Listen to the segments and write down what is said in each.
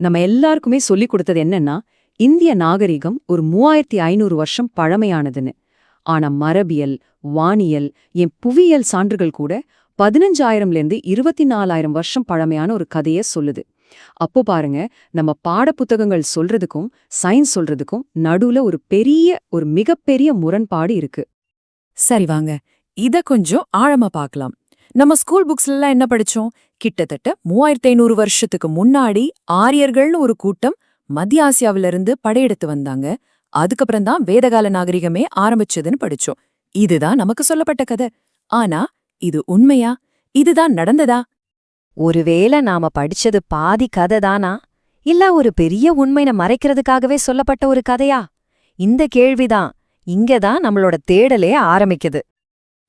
நம்ம எல்லாருக்குமே சொல்லிக் கொடுத்தது என்னன்னா இந்திய நாகரிகம் ஒரு மூவாயிரத்தி ஐநூறு வருஷம் பழமையானதுன்னு. ஆனா மரபியல் வானியல் என் புவியியல் சான்றுகள் கூட பதினஞ்சாயிரம்லேருந்து இருபத்தி நாலாயிரம் வருஷம் பழமையான ஒரு கதைய சொல்லுது. அப்போ பாருங்க நம்ம பாடப்புத்தகங்கள் சொல்றதுக்கும் சயின்ஸ் சொல்றதுக்கும் நடுவுல ஒரு பெரிய ஒரு மிகப்பெரிய முரண்பாடு இருக்கு. சரி வாங்க இத கொஞ்சம் ஆழமா பார்க்கலாம். நம்ம ஸ்கூல் புக்ஸ்ல என்ன படிச்சோம்? கிட்டத்தட்ட மூவாயிரத்தி ஐநூறு வருஷத்துக்கு முன்னாடி ஆரியர்கள்னு ஒரு கூட்டம் மத்திய ஆசியாவிலிருந்து படையெடுத்து வந்தாங்க. அதுக்கப்புறம் தான் வேதகால நாகரிகமே ஆரம்பிச்சதுன்னு படிச்சோம். இதுதான் நமக்கு சொல்லப்பட்ட கதை. ஆனா இது உண்மையா? இதுதான் நடந்ததா? ஒருவேளை நாம படிச்சது பாதி கதை தானா இல்ல ஒரு பெரிய உண்மையை மறைக்கிறதுக்காகவே சொல்லப்பட்ட ஒரு கதையா? இந்த கேள்விதான் இங்கதான் நம்மளோட தேடலே ஆரம்பிக்குது.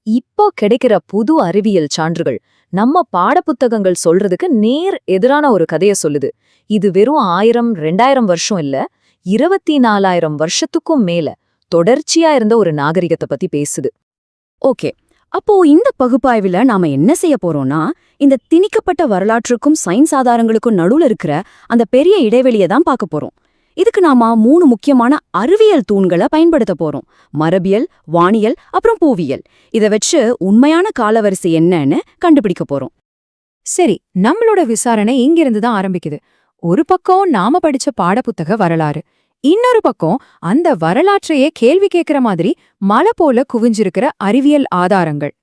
இப்போ கிடைக்கிற புது அறிவியல் சான்றுகள். நம்ம பாடப்புத்தகங்கள் சொல்றதுக்கு நேர் எதிரான ஒரு கதைய சொல்லுது. இது வெறும் ஆயிரம் ரெண்டாயிரம் வருஷம் இல்ல இருபத்தி நாலாயிரம் வருஷத்துக்கும் மேல தொடர்ச்சியா இருந்த ஒரு நாகரிகத்தை பத்தி பேசுது. ஓகே. அப்போ இந்த பகுப்பாய்வுல நாம என்ன செய்ய போறோம்னா இந்த திணிக்கப்பட்ட வரலாற்றுக்கும் சயின்ஸ் ஆதாரங்களுக்கும் நடுவுல இருக்கிற அந்த பெரிய இடைவெளியை தான் பார்க்க போறோம். இதுக்கு நாம மூணு முக்கியமான அறிவியல் தூண்களை பயன்படுத்த போறோம். மரபியல் வானியல் அப்புறம் பூவியல் இத வச்சு உண்மையான காலவரிசை என்னன்னு கண்டுபிடிக்க போறோம். சரி நம்மளோட விசாரணை இங்கிருந்து தான் ஆரம்பிக்குது. ஒரு பக்கம் நாம படிச்ச பாடப்புத்தக வரலாறு இன்னொரு பக்கம் அந்த வரலாற்றையே கேள்வி கேட்கிற மாதிரி மலை போல குவிஞ்சிருக்கிற அறிவியல் ஆதாரங்கள்.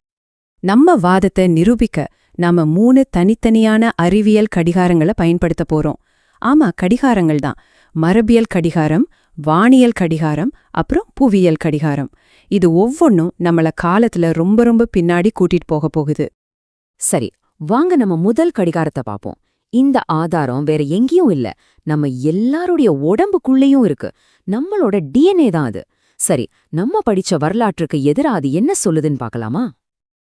நம்ம வாதத்தை நிரூபிக்க நாம மூணு தனித்தனியான அறிவியல் கடிகாரங்களை பயன்படுத்த போறோம். ஆமா கடிகாரங்கள் தான். மரபியல் கடிகாரம் வானியல் கடிகாரம் அப்புறம் புவியியல் கடிகாரம். இது ஒவ்வொன்றும் நம்மள காலத்துல ரொம்ப ரொம்ப பின்னாடி கூட்டிட்டு போக போகுது. சரி வாங்க நம்ம முதல் கடிகாரத்தை பாப்போம். இந்த ஆதாரம் வேற எங்கேயும் இல்ல. நம்ம எல்லாருடைய உடம்புக்குள்ளேயும் இருக்கு. நம்மளோட டிஎன்ஏ தான் அது. சரி நம்ம படிச்ச வரலாற்றுக்கு எதிரா அது என்ன சொல்லுதுன்னு பார்க்கலாமா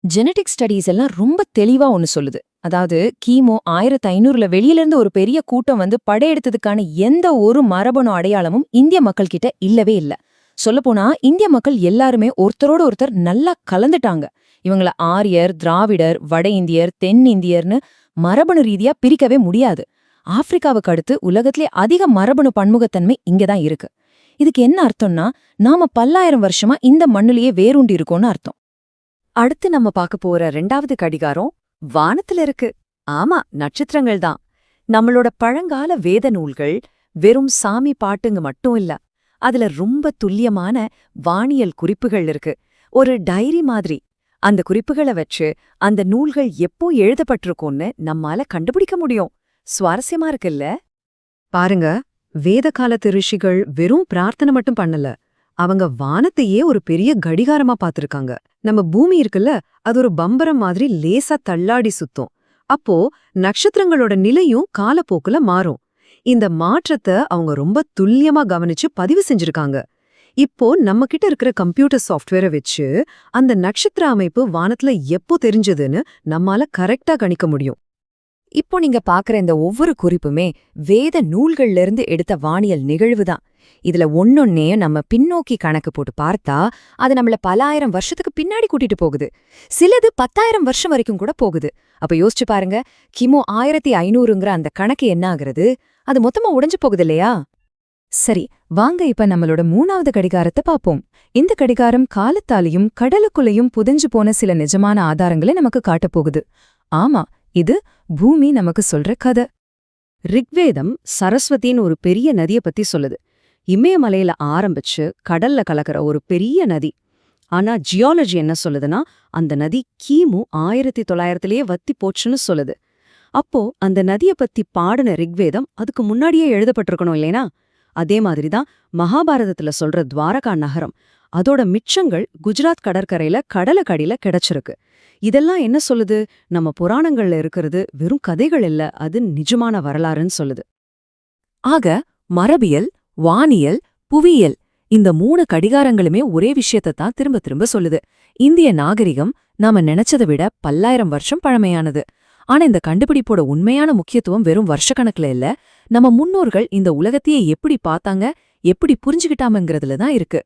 ஜெனடிக் ஸ்டடீஸ் எல்லாம் ரொம்ப தெளிவா ஒன்னு சொல்லுது. அதாவது கிமோ ஆயிரத்து ஐநூறுல வெளியில இருந்து ஒரு பெரிய கூட்டம் வந்து படையெடுத்ததுக்கான எந்த ஒரு மரபணு அடையாளமும் இந்திய மக்கள் கிட்ட இல்லவே இல்ல. சொல்லப்போனா இந்திய மக்கள் எல்லாருமே ஒருத்தரோட ஒருத்தர் நல்லா கலந்துட்டாங்க. இவங்கள ஆரியர் திராவிடர் வட இந்தியர் தென் இந்தியர்னு மரபணு ரீதியா பிரிக்கவே முடியாது. ஆப்பிரிக்காவுக்கு அடுத்து உலகத்திலே அதிக மரபணு பன்முகத்தன்மை இங்கதான் இருக்கு. இதுக்கு என்ன அர்த்தம்னா நாம பல்லாயிரம் வருஷமா இந்த மண்ணுலயே வேரூண்டி இருக்கோம்னு அர்த்தம். அடுத்து நம்ம பார்க்க போற ரெண்டாவது கடிகாரம் வானத்துல இருக்கு. ஆமா நட்சத்திரங்கள் தான். நம்மளோட பழங்கால வேத நூல்கள் வெறும் சாமி பாட்டுங்க மட்டும் இல்ல அதுல ரொம்ப துல்லியமான வானியல் குறிப்புகள் இருக்கு. ஒரு டைரி மாதிரி அந்த குறிப்புகளை வச்சு அந்த நூல்கள் எப்போ எழுதப்பட்டிருக்கும்னு நம்மால கண்டுபிடிக்க முடியும். சுவாரஸ்யமா இருக்குல்ல? பாருங்க வேத காலத்து ரிஷிகள் வெறும் பிரார்த்தனை மட்டும் பண்ணல அவங்க வானத்தையே ஒரு பெரிய கடிகாரமா பார்த்திருக்காங்க. நம்ம பூமி இருக்குல்ல அது ஒரு பம்பரம் மாதிரி லேசா தள்ளாடி சுத்தும். அப்போ நட்சத்திரங்களோட நிலையும் காலப்போக்குல மாறும். இந்த மாற்றத்தை அவங்க ரொம்ப துல்லியமா கவனிச்சு பதிவு செஞ்சிருக்காங்க. இப்போ நம்ம கிட்ட இருக்கிற கம்ப்யூட்டர் சாஃப்ட்வேரை வச்சு அந்த நட்சத்திர அமைப்பு வானத்துல எப்போ தெரிஞ்சதுன்னு நம்மால கரெக்டா கணிக்க முடியும். இப்போ நீங்க பாக்குற இந்த ஒவ்வொரு குறிப்புமே வேத நூல்கள்ல இருந்து எடுத்த வானியல் நிகழ்வு தான் இதுல ஒன்னொன்னையும் நம்ம பின்னோக்கி கணக்கு போட்டு பார்த்தா அது நம்மள பல ஆயிரம் வருஷத்துக்கு பின்னாடி கூட்டிட்டு போகுது. சிலது பத்தாயிரம் வருஷம் வரைக்கும் கூட போகுது. அப்ப யோசிச்சு பாருங்க கிமு ஆயிரத்தி ஐநூறுங்கிற அந்த கணக்கு என்ன ஆகுறது? அது மொத்தமா உடைஞ்சு போகுது இல்லையா? சரி வாங்க இப்ப நம்மளோட மூணாவது கடிகாரத்தை பாப்போம். இந்த கடிகாரம் காலத்தாலையும் கடலுக்குள்ளையும் புதைஞ்சு போன சில நிஜமான ஆதாரங்களை நமக்கு காட்டப் போகுது. ஆமா இது பூமி நமக்கு சொல்ற கதை. ரிக்வேதம் சரஸ்வதின்னு ஒரு பெரிய நதிய பத்தி சொல்லுது. இமயமலையில ஆரம்பிச்சு கடல்ல கலக்கிற ஒரு பெரிய நதி. ஆனா ஜியாலஜி என்ன சொல்லுதுன்னா அந்த நதி கிமு ஆயிரத்தி தொள்ளாயிரத்திலேயே வத்தி போச்சுன்னு சொல்லுது. அப்போ அந்த நதிய பத்தி பாடின ரிக்வேதம் அதுக்கு முன்னாடியே எழுதப்பட்டிருக்கணும் இல்லைனா? அதே மாதிரிதான் மகாபாரதத்துல சொல்ற துவாரகா நகரம். அதோட மிச்சங்கள் குஜராத் கடற்கரையில கடலக்கடியில கிடைச்சிருக்கு. இதெல்லாம் என்ன சொல்லுது? நம்ம புராணங்கள்ல இருக்கிறது வெறும் கதைகள் இல்ல அது நிஜமான வரலாறுன்னு சொல்லுது. ஆக மரபியல் வானியல் புவியியல் இந்த மூணு கடிகாரங்களுமே ஒரே விஷயத்தை தான் திரும்ப திரும்ப சொல்லுது. இந்திய நாகரிகம் நாம நினைச்சதை விட பல்லாயிரம் வருஷம் பழமையானது. ஆனா இந்த கண்டுபிடிப்போட உண்மையான முக்கியத்துவம் வெறும் வருஷக்கணக்குல இல்ல நம்ம முன்னோர்கள் இந்த உலகத்தையே எப்படி பார்த்தாங்க எப்படி புரிஞ்சுக்கிட்டாமங்கிறதுல தான் இருக்கு.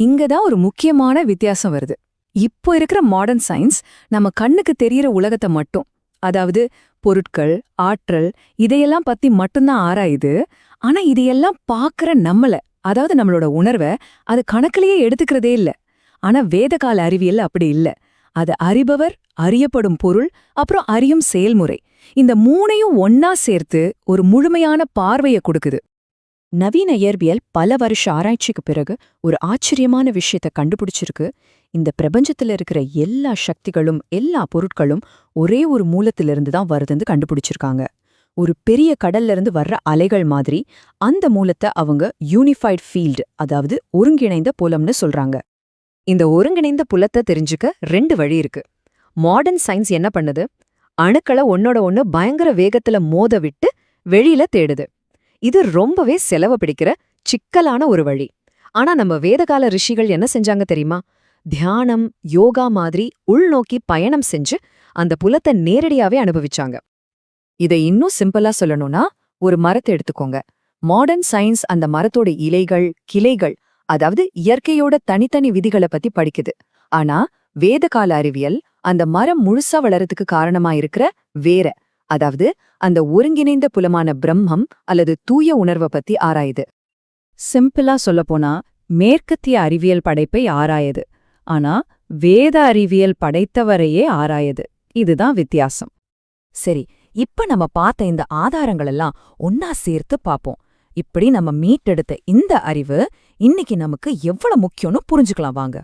இங்கதான் ஒரு முக்கியமான வித்தியாசம் வருது. இப்போ இருக்கிற மாடர்ன் சயின்ஸ் நம்ம கண்ணுக்கு தெரியற உலகத்தை மட்டும் அதாவது பொருட்கள் ஆற்றல் இதையெல்லாம் பத்தி மட்டும்தான் ஆராயுது ஆனா இதையெல்லாம் பாக்குற நம்மள அதாவது நம்மளோட உணர்வை அது கணக்கிலேயே எடுத்துக்கிறதே இல்ல. ஆனா வேதகால அறிவியல் அப்படி இல்ல. அது அறிபவர் அறியப்படும் பொருள் அப்புறம் அறியும் செயல்முறை. இந்த மூணையும் ஒன்னா சேர்த்து ஒரு முழுமையான பார்வைய கொடுக்குது. நவீன இயற்பியல் பல வருஷ ஆராய்ச்சிக்கு பிறகு ஒரு ஆச்சரியமான விஷயத்த கண்டுபிடிச்சிருக்கு. இந்த பிரபஞ்சத்துல இருக்கிற எல்லா சக்திகளும் எல்லா பொருட்களும் ஒரே ஒரு மூலத்திலிருந்து தான் வருதுன்னு கண்டுபிடிச்சிருக்காங்க. ஒரு பெரிய கடல்ல இருந்து வர்ற அலைகள் மாதிரி அந்த மூலத்தை அவங்க யூனிஃபைட் ஃபீல்டு அதாவது ஒருங்கிணைந்த புலம்னு சொல்றாங்க. இந்த ஒருங்கிணைந்த புலத்தை தெரிஞ்சுக்க ரெண்டு வழி இருக்கு. மாடர்ன் சயின்ஸ் என்ன பண்ணுது? அணுக்களை ஒன்னோட ஒன்னு பயங்கர வேகத்துல மோத விட்டு வெளியில தேடுது. இது ரொம்பவே செலவு பிடிக்கிற சிக்கலான ஒரு வழி. ஆனா நம்ம வேதகால ரிஷிகள் என்ன செஞ்சாங்க தெரியுமா? தியானம் யோகா மாதிரி உள்நோக்கி பயணம் செஞ்சு அந்த புலத்தை நேரடியாவே அனுபவிச்சாங்க. இதை இன்னும் சிம்பிளா சொல்லணும்னா ஒரு மரத்தை எடுத்துக்கோங்க. மாடர்ன் சயின்ஸ் அந்த மரத்தோட இலைகள் கிளைகள் அதாவது இயற்கையோட தனித்தனி விதிகளை பத்தி படிக்குது. ஆனா வேதகால அறிவியல் அந்த மரம் முழுசா வளரத்துக்கு காரணமா இருக்கிற வேற அதாவது அந்த ஒருங்கிணைந்த புலமான பிரம்மம் அல்லது தூய உணர்வை பத்தி ஆராயுது. சிம்பிளா சொல்லப்போனா மேற்கத்திய அறிவியல் படைப்பை ஆராயது. ஆனா வேத அறிவியல் படைத்தவரையே ஆராயது. இதுதான் வித்தியாசம். சரி இப்ப நம்ம பார்த்த இந்த ஆதாரங்கள் எல்லாம் ஒன்னா சேர்த்து பாப்போம் இப்படி நம்ம மீட்டெடுத்த இந்த அறிவு இன்னைக்கு நமக்கு எவ்வளவு முக்கியம்னு புரிஞ்சுக்கலாம் வாங்க.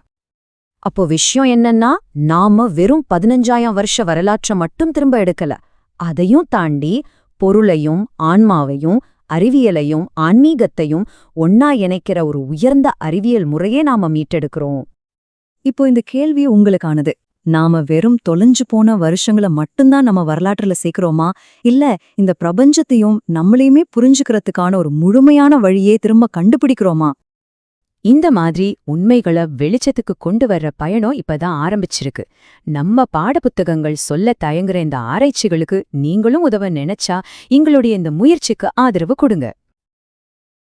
அப்போ விஷயம் என்னன்னா நாம வெறும் பதினஞ்சாயிரம் வருஷ வரலாற்றை மட்டும் திரும்ப எடுக்கல. அதையும் தாண்டி பொருளையும் ஆன்மாவையும் அறிவியலையும் ஆன்மீகத்தையும் ஒன்னா இணைக்கிற ஒரு உயர்ந்த அறிவியல் முறையே நாம மீட்டெடுக்கிறோம். இப்போ இந்த கேள்வி உங்களுக்கானது. நாம வெறும் தொலைஞ்சு போன வருஷங்களை மட்டும்தான் நம்ம வரலாற்றுல சேர்க்கிறோமா? இல்ல இந்த பிரபஞ்சத்தையும் நம்மளையுமே புரிஞ்சுக்கிறதுக்கான ஒரு முழுமையான வழியே திரும்ப கண்டுபிடிக்கிறோமா? இந்த மாதிரி உண்மைகளை வெளிச்சத்துக்கு கொண்டு வர்ற பயணம் இப்பதான் ஆரம்பிச்சிருக்கு. நம்ம பாடப்புத்தகங்கள் சொல்ல தயங்குற இந்த ஆராய்ச்சிகளுக்கு நீங்களும் உதவ நினைச்சா எங்களுடைய இந்த முயற்சிக்கு ஆதரவு கொடுங்க.